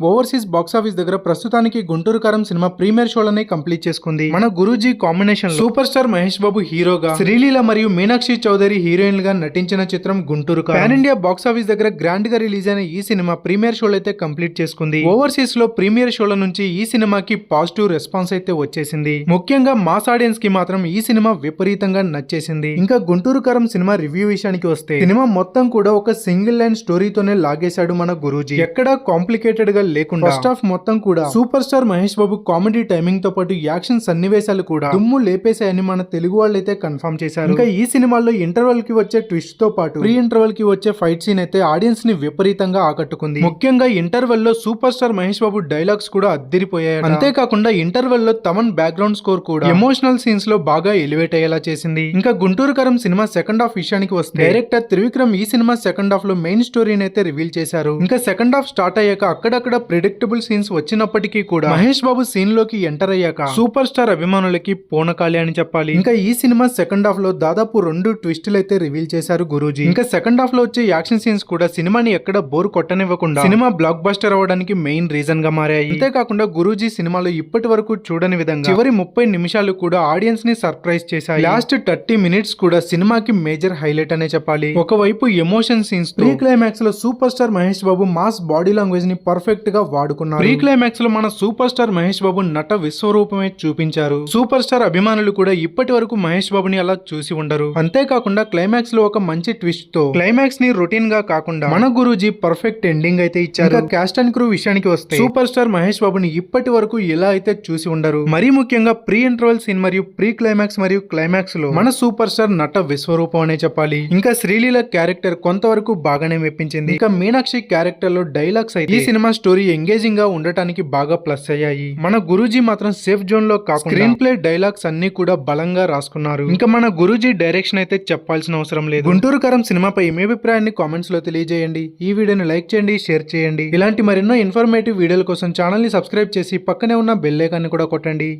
Overseas box office దగ్గర ప్రస్తుతానికి గుంటూరు కారం సినిమా ప్రీమియర్ షోలనే కంప్లీట్ చేసుకుంది. మన Guruji combination super star Mahesh Babu హీరోగా శ్రీలీల మరియు మీనాక్షి చౌదరి హీరోయిన్గా నటించిన చిత్రం గుంటూరు కారం. పాన్ ఇండియా బాక్సాఫీస్ దగ్గర గ్రాండ్గా రిలీజ్ అయిన ఈ సినిమా ప్రీమియర్ షోలు అయితే కంప్లీట్ చేసుకుంది. ఓవర్సీస్లో ప్రీమియర్ షోల నుంచి ఈ సినిమాకి పాజిటివ్ రెస్పాన్స్ అయితే వచ్చేసింది. ముఖ్యంగా మాస్ ఆడియన్స్కి మాత్రం ఈ సినిమా విపరీతంగా నచ్చేసింది. ఇంకా గుంటూరు కారం సినిమా రివ్యూ విషయానికి వస్తే సినిమా మొత్తం కూడా ఒక సింగిల్ లైన్ స్టోరీతోనే లాగేశాడు మన గురూజీ. ఎక్కడా కాంప్లికేటెడ్గా లేకుండా ఫస్ట్ హాఫ్ మొత్తం కూడా super star Mahesh Babu comedy టైమింగ్తో పాటు యాక్షన్ సన్నివేశాలు కూడా దుమ్ము లేపేశాయని మన తెలుగు వాళ్ళు అయితే కన్ఫర్మ్ చేశారు. ఇంకా ఈ సినిమాలో ఇంటర్వెల్కి వచ్చే ట్విస్ట్తో పాటు ప్రీ ఇంటర్వెల్కి వచ్చే ఫైట్ సీన్ అయితే ఆడియన్స్ని విపరీతంగా ఆకట్టుకుంది. ముఖ్యంగా ఇంటర్వెల్లో super star Mahesh Babu dialogues కూడా అద్దిరిపోయాయి అంతేకాకుండా ఇంటర్వెల్లో తమన్ బ్యాక్గ్రౌండ్ స్కోర్ కూడా ఎమోషనల్ సీన్స్లో బాగా ఎలివేట్ అయ్యేలా చేసింది. ఇంకా గుంటూరు కరం సినిమా సెకండ్ హాఫ్ విషయానికి వస్తే డైరెక్టర్ త్రివిక్రమ్ ఈ సినిమా సెకండ్ హాఫ్లో మెయిన్ స్టోరీని అయితే రివీల్ చేశారు. ఇంకా సెకండ్ హాఫ్ స్టార్ట్ అయ్యాక అక్కడక్కడ ప్రిడిక్టబుల్ సీన్స్ వచ్చినప్పటికీ కూడా మహేష్ బాబు సీన్లోకి ఎంటర్ అయ్యాక సూపర్ స్టార్ అభిమానులకి పోనకాలి అని చెప్పాలి. ఇంకా ఈ సినిమా సెకండ్ హాఫ్లో దాదాపు రెండు ట్విస్టులు అయితే రివీల్ చేశారు గురూజీ. ఇంకా సెకండ్ హాఫ్లో వచ్చే యాక్షన్ సీన్స్ కూడా సినిమాని ఎక్కడ బోర్ కొట్టనివ్వకుండా సినిమా బ్లాక్ బస్టర్ అవ్వడానికి మెయిన్ రీజన్గా మారాయి. అంతేకాకుండా గురూజీ సినిమాలో ఇప్పటి వరకు చూడని విధంగా చివరి ముప్పై నిమిషాలు కూడా ఆడియన్స్ని సర్ప్రైజ్ చేశాయి. లాస్ట్ థర్టీ మినిట్స్ కూడా సినిమాకి మేజర్ హైలైట్ అనే చెప్పాలి. ఒకవైపు ఎమోషన్ సీన్స్ ప్రీ క్లైమాక్స్లో super star Mahesh Babu mass body లాంగ్వేజ్ని perfect గా వాడుకున్నారు. ప్రీ క్లైమాక్స్లో మన సూపర్ స్టార్ మహేష్ బాబు నట విశ్వరూపమే చూపించారు. సూపర్ స్టార్ అభిమానులు కూడా ఇప్పటి వరకు మహేష్ బాబుని అలా చూసి ఉండరు. అంతేకాకుండా క్లైమాక్స్లో ఒక మంచి ట్విస్ట్తో క్లైమాక్స్ని రొటీన్గా కాకుండా మన గురూజీ పర్ఫెక్ట్ ఎండింగ్ అయితే ఇచ్చారు. క్యాస్ట్ అండ్ క్రూ విషయానికి వస్తే సూపర్ స్టార్ మహేష్ బాబుని ఇప్పటి వరకు ఎలా అయితే చూసి ఉండరు మరీ ముఖ్యంగా ప్రీ ఇంటర్వెల్ సీన్ మరియు ప్రీ క్లైమాక్స్ మరియు క్లైమాక్స్లో మన సూపర్ స్టార్ నట విశ్వరూపం అనే చెప్పాలి. ఇంకా శ్రీలీల క్యారెక్టర్ కొంతవరకు బాగానే మెప్పించింది. ఇంకా మీనాక్షి క్యారెక్టర్లో డైలాగ్స్ అయితే ఈ సినిమా స్టోరీ ఎంగేజింగ్గా ఉండటానికి బాగా ప్లస్ అయ్యాయి. మన గురూజీ మాత్రం సేఫ్ జోన్లో కాకుండా స్క్రీన్ ప్లే డైలాగ్స్ అన్ని కూడా బలంగా రాసుకున్నారు. ఇంకా మన గురూజీ డైరెక్షన్ అయితే చెప్పాల్సిన అవసరం లేదు. గుంటూరు కరం సినిమాపై మీ అభిప్రాయాన్ని కామెంట్స్లో తెలియజేయండి. ఈ వీడియోని లైక్ చేయండి షేర్ చేయండి. ఇలాంటి మరెన్నో ఇన్ఫర్మేటివ్ వీడియోల కోసం ఛానల్ని సబ్స్క్రైబ్ చేసి పక్కనే ఉన్న బెల్ ఐకాన్ని కూడా కొట్టండి.